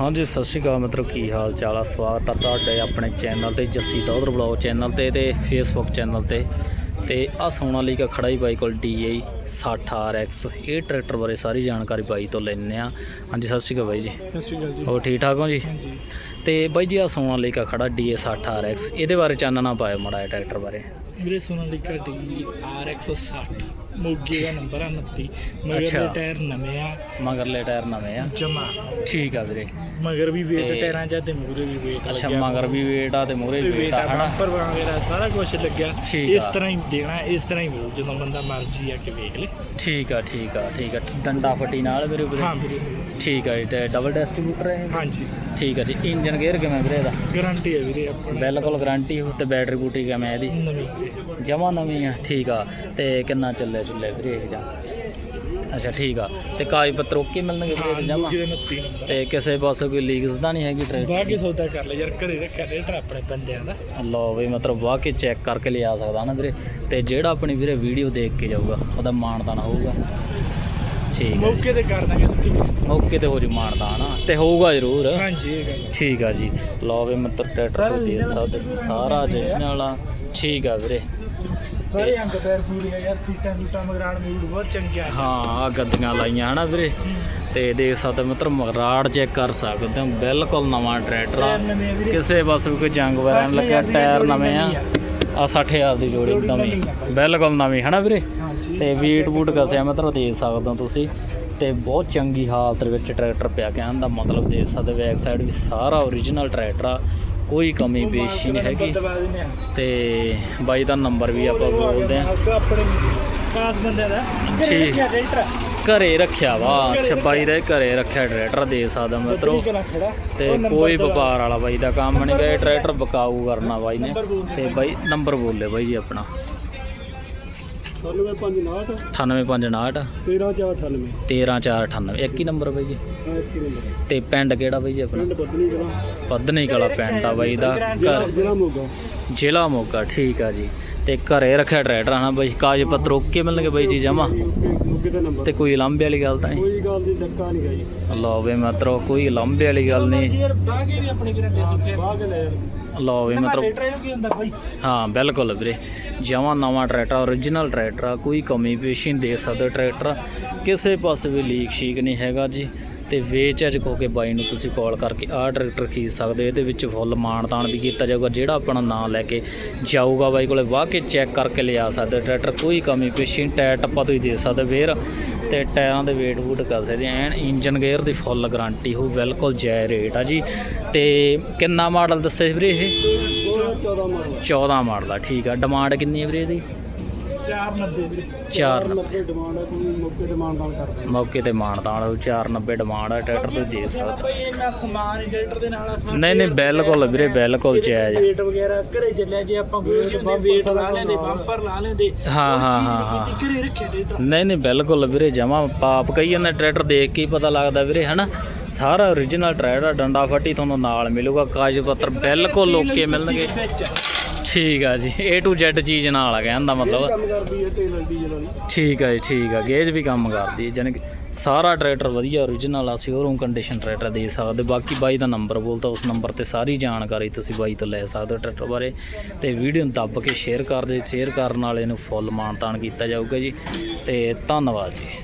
ਹਾਂਜੀ ਸਤਿ ਸ਼੍ਰੀ ਅਕਾਲ ਮਿੱਤਰੋ ਕੀ ਹਾਲ ਚਾਲ ਆ? ਸਵਾਗਤ ਆ ਤੁਹਾਡੇ ਆਪਣੇ ਚੈਨਲ ਤੇ ਜੱਸੀ ਦੌਦਰ ਬਲੌਗ ਚੈਨਲ ਤੇ ਤੇ ਫੇਸਬੁੱਕ ਚੈਨਲ ਤੇ। ਤੇ ਆ ਸੋਨਾਲੀਕਾ ਖੜਾ ਹੀ ਬਾਈ ਕੋਲ DA 60 RX ਇਹ ਟਰੈਕਟਰ ਬਾਰੇ ਸਾਰੀ ਜਾਣਕਾਰੀ ਬਾਈ ਤੋਂ ਲੈਣੇ ਆ। ਹਾਂਜੀ ਸਤਿ ਸ਼੍ਰੀ ਅਕਾਲ ਬਾਈ ਜੀ। ਸਤਿ ਸ਼੍ਰੀ ਅਕਾਲ ਜੀ। ਹੋਰ ਠੀਕ ਠਾਕ ਹੋ ਜੀ? ਤੇ ਬਾਈ ਜੀ ਆ ਸੋਨਾਲੀਕਾ ਖੜਾ DA 60 RX ਇਹਦੇ ਬਾਰੇ ਚਾਨਣਾ ਪਾਇਓ ਮੜਾ ਟਰੈਕਟਰ ਬਾਰੇ। ਵੀਰੇ ਸੋਨਾਲੀਕਾ ਡੀ RX 60 ਮੋਗੇ ਦਾ ਨੰਬਰ ਆ 29 ਮਗਰ ਅੱਛਾ। ਟਾਇਰ ਨਵੇਂ ਆ। ਮਗਰਲੇ ਟਾਇਰ ਨਵੇਂ ਆ। ਜਮਾ। ਠੀਕ ਆ ਵੀਰੇ। ਮਗਰ ਵੀ ਵੇਟ ਤੇ- ਟਾਇਰਾਂ ਜਾਂ ਤੇ ਮੂਰੇ ਵੀ ਵੇਟ ਅੱਛਾ ਮਗਰ ਵੀ ਵੇਟ ਆ ਤੇ ਮੂਰੇ ਵੀ ਵੇਟ ਆ ਹਨਾ? ਪਰ ਵਗੈਰਾ ਸਾਰਾ ਕੁਝ ਲੱਗਿਆ। ਠੀਕ ਇਸ ਆ। ਤਰ੍ਹਾਂ ਹੀ ਦੇਣਾ ਇਸ ਤਰ੍ਹਾਂ ਹੀ ਮਿਲੂ ਜਦੋਂ ਬੰਦਾ ਮਰਜ਼ੀ ਆ ਕੇ ਵੇਖ ਲੇ। ਠੀਕ ਆ ਠੀਕ ਆ ਠੀਕ ਆ। ਡੰਡਾ ਫੱਟੀ ਨਾਲ ਮੇਰੇ ਵੀਰੇ ਹਾਂ ਵੀਰੇ। ਠੀਕ ਆ ਜੀ ਤੇ ਡਬਲ ਡਿਸਟ੍ਰੀਬਿਊਟਰ ਹੈ ਇਹ? ਹਾਂਜੀ। ਠੀਕ ਆ ਜੀ ਇੰਜਨ ਗੇਅਰ ਕਿਵੇਂ ਵੀਰੇ ਇਹਦਾ? ਗਾਰੰਟੀ ਹੈ ਵੀਰੇ ਆਪਣਾ। ਬਿਲਕੁਲ ਗਾਰੰਟੀ ਹੋ ਤੇ ਬੈਟਰੀ ਬੂਟੀ ਕਿਵੇਂ ਇਹਦੀ? ਨਵੀਂ। ਵੀਰੇ। ਜਮਾ ਨਵੀਂ ਆ ਠੀਕ ਆ। ਤੇ ਕਿੰਨਾ ਚੱਲੇ? ਚੁੱਲੇ ਵੀਰੇ ਇਹ ਜਾਂ। ਅੱਛਾ ਠੀਕ ਆ। ਤੇ ਕਾਗਜ਼ ਪੱਤਰ ਓਕੇ ਮਿਲਣਗੇ ਵੀਰੇ ਜਮਾ ਮੋਗੇ ਦੇ 29 ਨੰਬਰ। ਤੇ ਕਿਸੇ ਪਾਸੇ ਕੋਈ ਲੀਕਸ ਤਾਂ ਨਹੀਂ ਹੈਗੀ ਬਾਕੀ ਟਰੈਕਟਰ ਸੌਦਾ ਕਰ ਲੈ ਯਾਰ ਘਰੇ ਰੱਖਿਆ ਰੇਟਰ ਆਪਣੇ ਬੰਦਿਆਂ ਦਾ। ਲਓ ਵੀ ਮਤਲਬ ਵਾਹ ਕੇ ਚੈੱਕ ਕਰਕੇ ਲਿਆ ਸਕਦਾ ਨਾ ਵੀਰੇ। ਤੇ ਜਿਹੜਾ ਆਪਣੀ ਵੀਰੇ ਵੀਡੀਓ ਦੇਖ ਕੇ ਜਾਊਗਾ ਉਹਦਾ ਮਾਣਦਾਨ ਹੋਊਗਾ। ਠੀਕ। ਮੌਕੇ ਤੇ ਕਰ ਦਾਂਗੇ ਤੁਸੀਂ ਮੌਕੇ ਤੇ ਹੋ ਜੀ ਮਾਣਦਾਨ ਤੇ ਹੋਊਗਾ ਜ਼ਰੂਰ। ਹਾਂਜੀ ਠੀਕ ਆ ਜੀ। ਲਓ ਵੀ ਮਤਲਬ ਟਰੈਕਟਰ ਦੇ ਸਕਦੇ ਸਾਰਾ ਜਿਹੜਾ ਵਾਲਾ। ਠੀਕ ਆ ਵੀਰੇ। ਸਾਰੇ ਅੰਗ ਪੈਰ ਪੂਰੇ ਆ ਯਾਰ ਸੀਟਾਂ ਸੂਟਾਂ ਮਗਰਾਨ ਮੂਡ ਬਹੁਤ ਚੰਗਿਆ ਹਾਂ ਆ ਗੱਦੀਆਂ ਲਾਈਆਂ ਹਨਾ ਵੀਰੇ। ਤੇ ਦੇਖ ਸਕਦੇ ਮਤਲਬ ਮਗਰਾੜ ਚੈੱਕ ਕਰ ਸਕਦੇ ਹੋ ਬਿਲਕੁਲ ਨਵਾਂ ਟਰੈਕਟਰ ਆ। ਕਿਸੇ ਪਾਸੇ ਵੀ ਕੋਈ ਜੰਗ ਵਗੈਰਾ ਨਹੀਂ ਲੱਗਿਆ ਟਾਇਰ ਨਵੇਂ ਆ। ਆ। 60000 ਦੀ ਜੋੜੀ ਨਵੀਂ ਬਿਲਕੁਲ ਨਵੀਂ ਹਨਾ ਵੀਰੇ? ਤੇ ਵੀਟ ਬੂਟ ਕਸਿਆ ਮਤਲਬ ਦੇਖ ਸਕਦੇ ਹੋ ਤੁਸੀਂ। ਤੇ ਬਹੁਤ ਚੰਗੀ ਹਾਲਤ ਦੇ ਵਿੱਚ ਟਰੈਕਟਰ ਪਿਆ ਕਹਿਣ ਦਾ ਮਤਲਬ ਦੇਖ ਸਕਦੇ ਬੈਕ ਸਾਈਡ ਵੀ ਸਾਰਾ ਓਰੀਜਨਲ ਟਰੈਕਟਰ ਆ। ਕੋਈ ਕਮੀ ਪੇਸ਼ੀ ਨਹੀਂ ਹੈਗੀ। ਦਬਾ ਤੇ ਬਾਈ ਦਾ ਨੰਬਰ ਵੀ ਆਪਾਂ ਬੋਲਦੇ ਆ ਅੱਗੇ ਆਪਣੇ ਖਾਸ ਬੰਦੇ ਦਾ ਘਰੇ ਰੱਖਿਆ ਵਾ। ਅੱਛਾ, ਬਾਈ ਦਾ ਘਰੇ ਰੱਖਿਆ, ਟਰੈਕਟਰ ਦੇ ਸਕਦਾ ਮਿੱਤਰੋ। ਉਤਰੀ ਤੇ ਕੋਈ ਵਪਾਰ ਵਾਲਾ ਬਾਈ ਦਾ ਕੰਮ ਨਹੀਂ ਗਾ ਟਰੈਕਟਰ ਬਕਾਊ ਕਰਨਾ ਬਾਈ ਨੇ ਨੰਬਰ ਤੇ ਬਾਈ, ਨੰਬਰ ਬੋਲੇ ਬਾਈ ਜੀ ਆਪਣਾ। 9559 98559 13498 13498 ਇੱਕ ਹੀ ਨੰਬਰ ਬਾਈ ਜੀ? ਇਸ ਨੰਬਰ। ਤੇ ਪਿੰਡ ਕਿਹੜਾ ਬਾਈ ਜੀ ਆਪਣਾ? ਬਦਲੀ ਕਲਾ। ਪੱਧਨੀ ਕਲਾ ਪਿੰਡ ਆ ਬਾਈ ਦਾ। ਘਰ ਜ਼ਿਲ੍ਹਾ ਮੋਗਾ। ਜ਼ਿਲ੍ਹਾ ਮੋਗਾ ਠੀਕ ਆ ਜੀ। ਤੇ ਘਰੇ ਰੱਖਿਆ ਟਰੈਕਟਰ ਹਨਾ ਬਾਈ। ਕਾਗਜ਼ ਪੱਤਰ ਓਕੇ ਮਿਲਣਗੇ ਬਾਈ ਜੀ ਜਮਾ ਤੇ ਕੋਈ ਲਾਂਬੇ ਵਾਲੀ ਗੱਲ ਤਾਂ ਨਹੀਂ? ਕੋਈ ਗੱਲ ਦੀ ਧੱਕਾ ਨਹੀਂ ਗਈ ਲਓ ਵੇ ਮਤਰੋ ਕੋਈ ਲਾਂਬੇ ਵਾਲੀ ਗੱਲ ਨਹੀਂ। ਲਓ ਵੇ ਮਤਲਬ ਟਰੈਕਟਰ ਇਹਨੂੰ ਕੀ ਹੁੰਦਾ ਬਾਈ? ਹਾਂ ਬਿਲਕੁਲ ਵੀਰੇ। ਜਮਾਂ ਨਵਾਂ ਟਰੈਕਟਰ ਓਰੀਜਨਲ ਟਰੈਕਟਰ ਆ, ਕੋਈ ਕਮੀ ਪੇਸ਼ੀ ਨਹੀਂ ਦੇ ਸਕਦੇ ਟਰੈਕਟਰ। ਕਿਸੇ ਪਾਸੇ ਵੀ ਲੀਕ ਸ਼ੀਕ ਨਹੀਂ ਹੈਗਾ ਜੀ। ਤੇ ਵੇਚ ਅਜ ਕੋ ਕੇ ਬਾਈ ਨੂੰ ਤੁਸੀਂ ਕਾਲ ਕਰਕੇ ਆਹ ਟਰੈਕਟਰ ਖਰੀਦ ਸਕਦੇ ਹੋ। ਇਹਦੇ ਵਿੱਚ ਫੁੱਲ ਮਾਨਤਾਨ ਵੀ ਕੀਤਾ ਜਾਊਗਾ। ਜਿਹੜਾ ਆਪਣਾ ਨਾਂ ਲੈ ਕੇ ਜਾਊਗਾ ਬਾਈ ਕੋਲੇ ਵਾਹ ਕੇ ਚੈੱਕ ਕਰਕੇ ਲਿਆ ਸਕਦੇ ਟਰੈਕਟਰ। ਕੋਈ ਕਮੀ ਪੇਸ਼ੀ ਟਾਇਰ ਟੱਪਾ ਤੁਸੀਂ ਦੇ ਸਕਦੇ ਵੇਰ ਤੇ ਟਾਇਰਾਂ ਦੇ ਵੇਟ ਵੂਟ ਕਰ ਸਕਦੇ ਐਨ ਇੰਜਨ ਗੇਅਰ ਦੀ ਫੁੱਲ ਗਾਰੰਟੀ ਹੋ ਬਿਲਕੁਲ ਜੈ ਰੇਟ ਆ ਜੀ। ਤੇ ਕਿੰਨਾ ਮਾਡਲ ਦੱਸਿਆ ਵੀਰੇ ਇਹ? 14 ਮਾਰੋ 14 ਮਾਡਲ ਆ ਠੀਕ ਆ। ਡਿਮਾਂਡ ਕਿੰਨੀ ਹੈ ਵੀਰੇ ਇਹਦੀ? 490 ਵੀਰੇ। 4 90 ਡਿਮਾਂਡ ਹੈ ਕੋਈ ਮੌਕੇ ਡਿਮਾਂਡ ਨਾਲ ਕਰਦੇ ਮੌਕੇ ਤੇ ਮਾਨਦਾਨ 490 ਡਿਮਾਂਡ ਆ ਟਰੈਕਟਰ ਤੇ ਦੇ ਸਕਦੇ ਬਈ ਇੰਨਾ ਸਮਾਨ ਟਰੈਕਟਰ ਦੇ ਨਾਲ ਨਹੀਂ ਨਹੀਂ ਬਿਲਕੁਲ ਵੀਰੇ ਬਿਲਕੁਲ ਜਾਇਜ਼ ਵੇਟ ਵਗੈਰਾ ਘਰੇ ਚੱਲਿਆ ਜੇ ਆਪਾਂ ਕੋਈ ਵੇਟ ਲਾ ਲੈਂਦੇ ਬੰਪਰ ਲਾ ਲੈਂਦੇ ਹਾਂ ਹਾਂ ਹਾਂ ਹਾਂ। ਘਰੇ ਰੱਖਿਆ ਟਰੈਕਟਰ ਨਹੀਂ ਨਹੀਂ ਬਿਲਕੁਲ ਵੀਰੇ ਜਮਾ ਪਾਪ ਕਹੀ ਜਾਂਦਾ ਟਰੈਕਟਰ ਦੇਖ ਕੇ ਹੀ ਪਤਾ ਲੱਗਦਾ ਵੀਰੇ ਹਨਾ? ਸਾਰਾ ਓਰੀਜਨਲ ਟਰੈਕਟਰ ਡੰਡਾ ਫੱਟੀ ਤੁਹਾਨੂੰ ਨਾਲ ਮਿਲੂਗਾ ਕਾਗਜ਼ ਪੱਤਰ ਬਿਲਕੁਲ ਓਕੇ ਮਿਲਣਗੇ। ਠੀਕ ਆ ਜੀ A to Z ਚੀਜ਼ ਨਾਲ ਆ ਕਹਿਣ ਦਾ ਮਤਲਬ। ਠੀਕ ਹੈ ਜੀ ਠੀਕ ਆ ਗੇਜ ਵੀ ਕੰਮ ਕਰਦੀ ਹੈ ਕਿ ਸਾਰਾ ਟਰੈਕਟਰ ਵਧੀਆ ਓਰੀਜਨਲ ਆ ਸ਼ੋਰੂਮ ਕੰਡੀਸ਼ਨ ਟਰੈਕਟਰ ਦੇ ਸਕਦੇ ਬਾਕੀ ਬਾਈ ਦਾ ਨੰਬਰ ਬੋਲਤਾ ਉਸ ਨੰਬਰ ਤੇ ਸਾਰੀ ਜਾਣਕਾਰੀ ਤੁਸੀਂ ਬਾਈ ਤੋਂ ਲੈ ਸਕਦੇ ਹੋ ਟਰੈਕਟਰ ਬਾਰੇ। ਤੇ ਵੀਡੀਓ ਨੂੰ ਦੱਬ ਕੇ ਸ਼ੇਅਰ ਕਰ ਦਿਓ ਸ਼ੇਅਰ ਕਰਨ ਵਾਲੇ ਨੂੰ ਫੁੱਲ ਮਾਨਤਾਨ ਕੀਤਾ ਜਾਊਗਾ ਜੀ ਤੇ ਧੰਨਵਾਦ ਜੀ।